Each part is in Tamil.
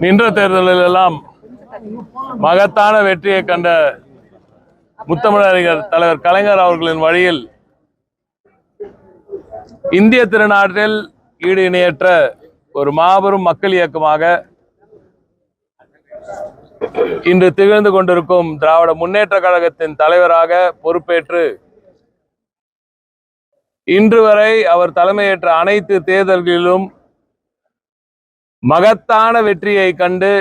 நின்ற தேர்தலில் எல்லாம் மகத்தான வெற்றியை கண்ட முத்தமிழறிஞர் தலைவர் கலைஞர் அவர்களின் வழியில் இந்திய திருநாட்டில் ஈடு இணையற்ற ஒரு மாபெரும் மக்கள் இயக்கமாக இன்று திகழ்ந்து கொண்டிருக்கும் திராவிட முன்னேற்ற கழகத்தின் தலைவராக பொறுப்பேற்று இன்று வரை அவர் தலைமையேற்ற அனைத்து தேர்தல்களிலும் மகத்தான வெற்றியை கண்டு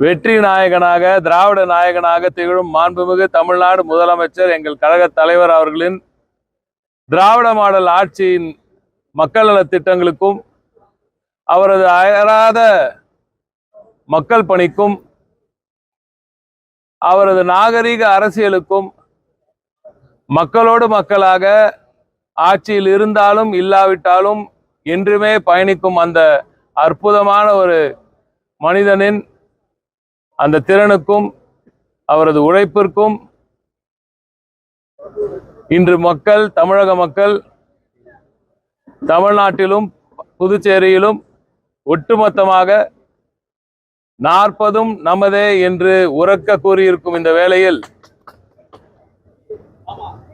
வெற்றி நாயகனாக திராவிட நாயகனாக திகழும் மாண்புமிகு தமிழ்நாடு முதலமைச்சர் எங்கள் கழக தலைவர் அவர்களின் திராவிட மாடல் ஆட்சியின் மக்கள் நலத்திட்டங்களுக்கும் அவரது அயராத மக்கள் பணிக்கும் அவரது நாகரிக அரசியலுக்கும் மக்களோடு மக்களாக ஆட்சியில் இருந்தாலும் இல்லாவிட்டாலும் என்றுமே பயணிக்கும் அந்த அற்புதமான ஒரு மனிதனின் அந்த திறனுக்கும் அவரது உழைப்பிற்கும் இன்று மக்கள் தமிழக மக்கள் தமிழ்நாட்டிலும் புதுச்சேரியிலும் ஒட்டுமொத்தமாக நாற்பதும் நமதே என்று உறக்க கூறியிருக்கும் இந்த வேளையில்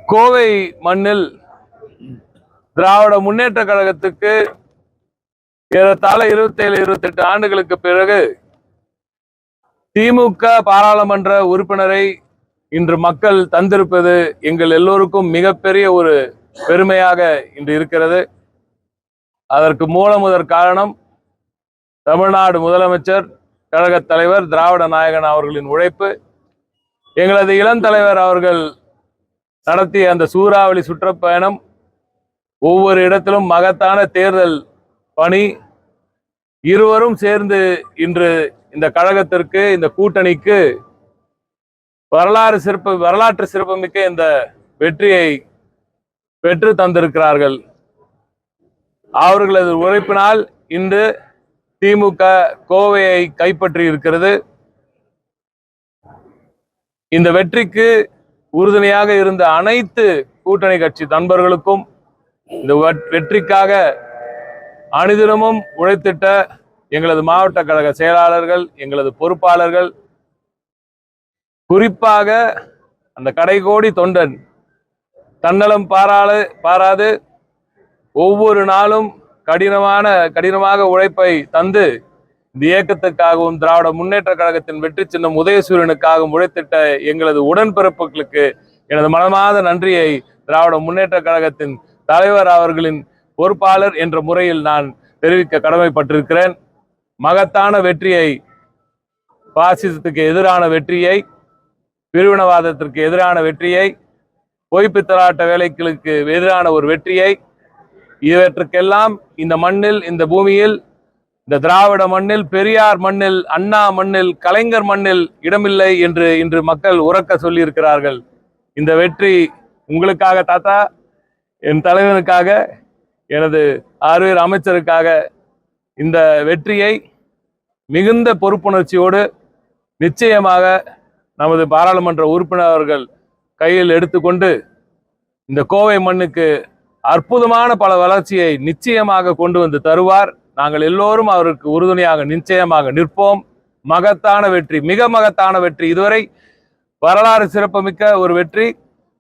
கோவை மண்ணில் திராவிட முன்னேற்ற கழகத்துக்கு ஏறத்தாழ இருபத்தேழு இருபத்தெட்டு ஆண்டுகளுக்கு பிறகு திமுக பாராளுமன்ற உறுப்பினரை இன்று மக்கள் தந்திருப்பது எங்கள் எல்லோருக்கும் மிகப்பெரிய ஒரு பெருமையாக இன்று இருக்கிறது. அதற்கு மூலமுதற் காரணம் தமிழ்நாடு முதலமைச்சர் கழகத் தலைவர் திராவிட நாயகன் அவர்களின் உழைப்பு. எங்களது இளம் தலைவர் அவர்கள் நடத்திய அந்த சூறாவளி சுற்றுப்பயணம் ஒவ்வொரு இடத்திலும் மகத்தான தேர்தல் பணி. இருவரும் சேர்ந்து இன்று இந்த கழகத்திற்கு இந்த கூட்டணிக்கு வரலாறு சிறப்பு வரலாற்று சிறப்புமிக்க இந்த வெற்றியை பெற்று தந்திருக்கிறார்கள். அவர்களது உழைப்பினால் இன்று திமுக கோவையை கைப்பற்றி இருக்கிறது. இந்த வெற்றிக்கு உறுதுணையாக இருந்த அனைத்து கூட்டணி கட்சி நண்பர்களுக்கும் இந்த வெற்றிக்காக அனுதினமும் உழைத்திட்ட எங்களது மாவட்ட கழக செயலாளர்கள் எங்களது பொறுப்பாளர்கள் குறிப்பாக அந்த கடைகோடி தொண்டன் தன்னலம் பாராளு பாராது ஒவ்வொரு நாளும் கடினமான கடினமாக உழைப்பை தந்து இந்த இயக்கத்துக்காகவும் திராவிட முன்னேற்ற கழகத்தின் வெற்றி சின்னம் உதயசூரியனுக்காகவும் உழைத்திட்ட எங்களது உடன்பிறப்புகளுக்கு எனது மனமாத நன்றியை திராவிட முன்னேற்ற கழகத்தின் தலைவர் அவர்களின் பொறுப்பாளர் என்ற முறையில் நான் தெரிவிக்க கடமைப்பட்டிருக்கிறேன். மகத்தான வெற்றியை பாசிசத்துக்கு எதிரான வெற்றியை பிரிவினவாதத்திற்கு எதிரான வெற்றியை பொய்ப்பித்தலாட்ட வேலைகளுக்கு எதிரான ஒரு வெற்றியை இவற்றுக்கெல்லாம் இந்த மண்ணில் இந்த பூமியில் இந்த திராவிட மண்ணில் பெரியார் மண்ணில் அண்ணா மண்ணில் கலைஞர் மண்ணில் இடமில்லை என்று இன்று மக்கள் உறக்க சொல்லியிருக்கிறார்கள். இந்த வெற்றி உங்களுக்காக தாத்தா. என் தலைவனுக்காக எனது ஆறுவேர் அமைச்சருக்காக இந்த வெற்றியை மிகுந்த பொறுப்புணர்ச்சியோடு நிச்சயமாக நமது பாராளுமன்ற உறுப்பினர் அவர்கள் கையில் எடுத்துக்கொண்டு இந்த கோவை மண்ணுக்கு அற்புதமான பல வளர்ச்சியை நிச்சயமாக கொண்டு வந்து தருவார். நாங்கள் எல்லோரும் அவருக்கு உறுதுணையாக நிச்சயமாக நிற்போம். மகத்தான வெற்றி மிக மகத்தான வெற்றி. இதுவரை வரலாறு சிறப்புமிக்க ஒரு வெற்றி.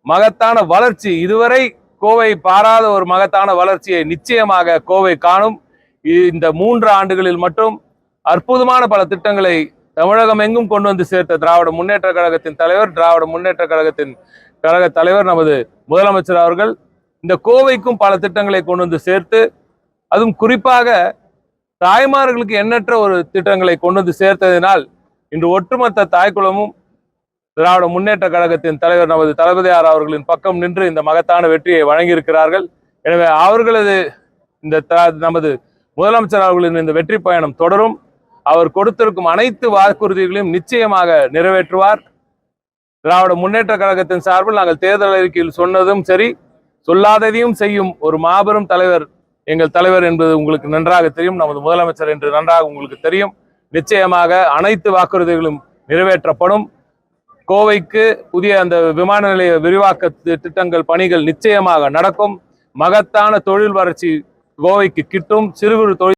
மகத்தான வளர்ச்சி. இதுவரை கோவை பாராத ஒரு மகத்தான வளர்ச்சியை நிச்சயமாக கோவை காணும். இந்த மூன்று ஆண்டுகளில் மட்டும் அற்புதமான பல திட்டங்களை தமிழகம் எங்கும் கொண்டு வந்து சேர்த்த திராவிட முன்னேற்ற கழகத்தின் தலைவர் திராவிட முன்னேற்ற கழகத்தின் கழக தலைவர் நமது முதலமைச்சர் அவர்கள் இந்த கோவைக்கும் பல திட்டங்களை கொண்டு வந்து சேர்த்து அதுவும் குறிப்பாக தாய்மார்களுக்கு எண்ணற்ற ஒரு திட்டங்களை கொண்டு வந்து சேர்த்ததினால் இன்று ஒட்டுமொத்த தாய்க்குளமும் திராவிட முன்னேற்ற கழகத்தின் தலைவர் நமது தளபதியார் அவர்களின் பக்கம் நின்று இந்த மகத்தான வெற்றியை வழங்கியிருக்கிறார்கள். எனவே அவர்களது இந்த த- நமது முதலமைச்சர் அவர்களின் இந்த வெற்றி பயணம் தொடரும். அவர் கொடுத்திருக்கும் அனைத்து வாக்குறுதிகளையும் நிச்சயமாக நிறைவேற்றுவார். திராவிட முன்னேற்ற கழகத்தின் சார்பில் நாங்கள் தேர்தல் அறிக்கையில் சொன்னதும் சரி சொல்லாததையும் செய்யும் ஒரு மாபெரும் தலைவர் எங்கள் தலைவர் என்பது உங்களுக்கு நன்றாக தெரியும். நமது முதலமைச்சர் என்று நன்றாக உங்களுக்கு தெரியும். நிச்சயமாக அனைத்து வாக்குறுதிகளும் நிறைவேற்றப்படும். கோவைக்கு புதிய அந்த விமான நிலைய விரிவாக்க திட்டங்கள் பணிகள் நிச்சயமாக நடக்கும். மகத்தான தொழில் வளர்ச்சி கோவைக்கு கிட்டும். சிறு குறு தொழில்